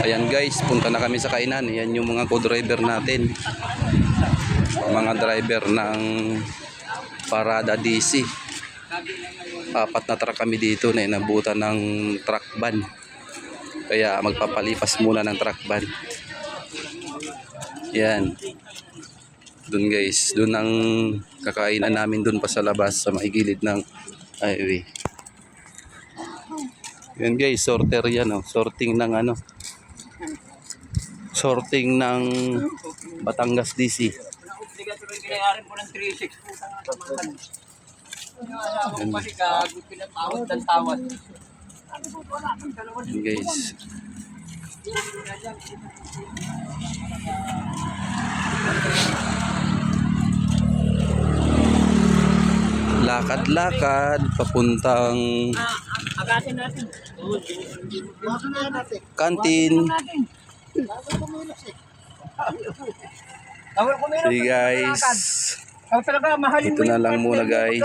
Ayan guys, punta na kami sa kainan. Yan yung mga co-driver natin. Mga driver ng Parada DC. Apat na truck kami dito na inabutan ng truck ban. Kaya magpapalipas muna ng truck ban. Yan. Doon guys, doon ang kakainan namin doon pa sa labas sa maigilid ng highway. Yan guys, sorter yan oh. Sorting ng ano. Sorting ng Batangas DC. Obligatoryo kinayarin po ng 3.6 po sa pamakan. Ako kasi gago pinatawad ng tawad. Yan guys. Lakad-lakad papuntang Agatin natin. kantin. Sige guys. Ito na lang muna guys.